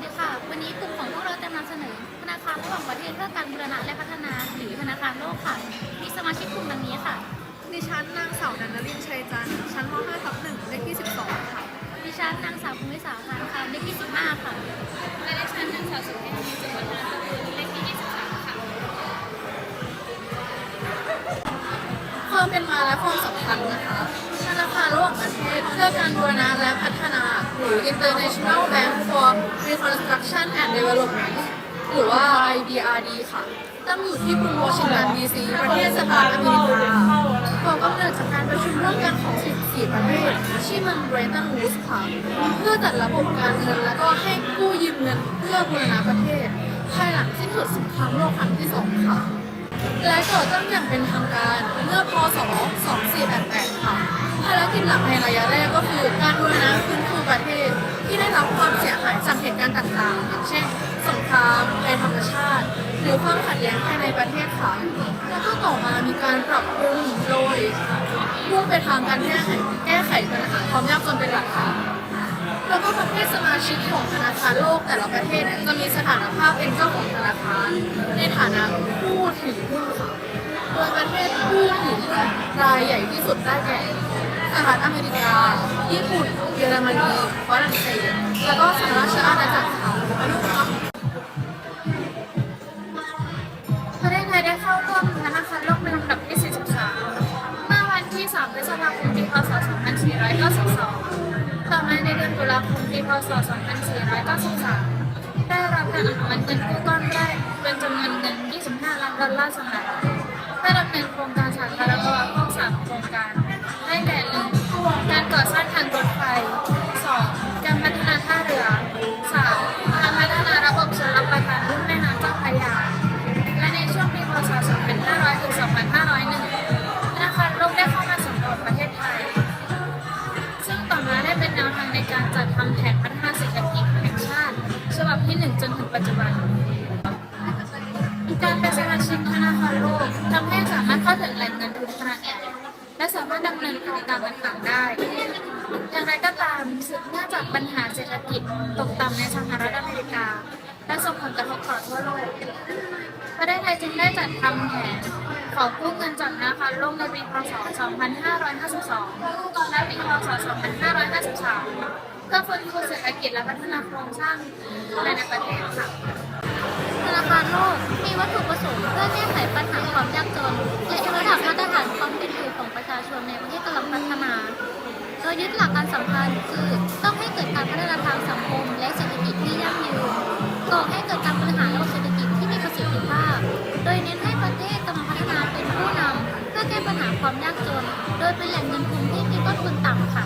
วัสดีค่ะ วันนี้กลุ่มของพวกเราจะนำเสนอธนาคารระหว่างประเทศเพื่อการบูรณะและพัฒนาหรือธนาคารโลกค่ะ มีสมาชิกกลุ่มดังนี้ค่ะ ดิฉันนางสาวนันนลินชัยจันทร์ชั้นม .5 ทับหนึ่งเลขที่ 12 ค่ะ ดิฉันนางสาวภูมิสาวพันค่ะเลขที่ 15 ค่ะ และดิฉันนางสาวสุเทพมีจุวัฒนาเลขที่ 23 ค่ะ ความเป็นมาและความสำคัญนะคะ ธนาคารระหว่างประเทศเพื่อการบูรณะและพัฒนาหรือ International Bank Development หรือว่า IBRD ค่ะ ตั้งอยู่ที่กรุงวอชิงตันดีซีประเทศสหรัฐอเมริกาก่อกำเนิดจากการประชุมร่วมกันของ 14 ประเทศที่เมืองเบรตันวูดส์ค่ะ เพื่อจัดระบบการเงินและก็ให้กู้ยืมเงินเพื่อบูรณะประเทศ ภายหลังสิ้นสุดสงครามโลกครั้งที่สองค่ะ และก่อตั้งอย่างเป็นทางการเมื่อพศ 2488 ค่ะ ภารกิจหลักในระยะแรกก็คือการบูรณะฟื้นฟูประเทศ ความเสียหายจากเหตุการณ์ต่างๆอย่างเช่นสงครามภัยธรรมชาติ หรือความขัดแย้งภายในประเทศค่ะแล้วก็ต่อมามีการปรับปรุงโดยมุ่งไปทางการแก้ไขแก้ไขปัญหาความยากจนเป็นหลักค่ะแล้วก็ประเทศสมาชิกของธนาคารโลกแต่ละประเทศเนี่ยจะมีสถานภาพเป็นเจ้าของธนาคาร ในฐานะผู้ถือหุ้นค่ะโดยประเทศผู้ถือรายใหญ่ที่สุดได้แก่ สหรัฐอเมริกา ญี่ปุ่น เยอรมนี ฝรั่งเศส แล้วก็สหราชอาณาจักรค่ะประเทศไทยได้เข้าร่วมธนาคารโลกเป็นลำดับที่ 43 เมื่อวันที่ 3 พฤษภาคม ปีพศ 2492 ต่อมาในเดือนตุลาคม ปีพศ 2493 ได้รับการอนุมัติเงินกู้ก้อนแรกเป็นจำนวนเงิน 25 ล้านดอลลาร์สหรัฐเพื่อดำเนินโครงการสาธารณประโภคสามโครงการ ชิกธนาคารโลกทำให้สามารถเข้าถึงแหล่งเงินทุนขนาดใหญ่และสามารถดำเนินโครงการต่างๆได้อย่างไรก็ตามสืบเนื่องจากปัญหาเศรษฐกิจตกต่ำในสหรัฐอเมริกา และส่งผลกระทบต่อทั่วโลกประเทศไทยจึงได้จัดทำแผนขอกู้เงินจากธนาคารโลกในปีพศ 2552 และปีพศ 2553 เพื่อฟื้นฟูเศรษฐกิจและพัฒนาโครงสร้างภายในประเทศค่ะ นาคารโลกมีวัตถุประสงค์เพื่อแก้ไขปัญหาความยากจน และยกระดับมาตรฐานความเป็นอยู่ของประชาชนในประเทศกำลังพัฒนา โดยยึดหลักการสำคัญคือต้องให้เกิดการพัฒนาทางสังคม และเศรษฐกิจที่ยั่งยืนก่อให้เกิดการบริหารระบบเศรษฐกิจที่มีประสิทธิภาพ โดยเน้นให้ประเทศกำลังพัฒนาเป็นผู้นำเพื่อแก้ปัญหาความยากจน โดยเป็นแหล่งเงินทุนที่มีต้นทุนต่ำค่ะ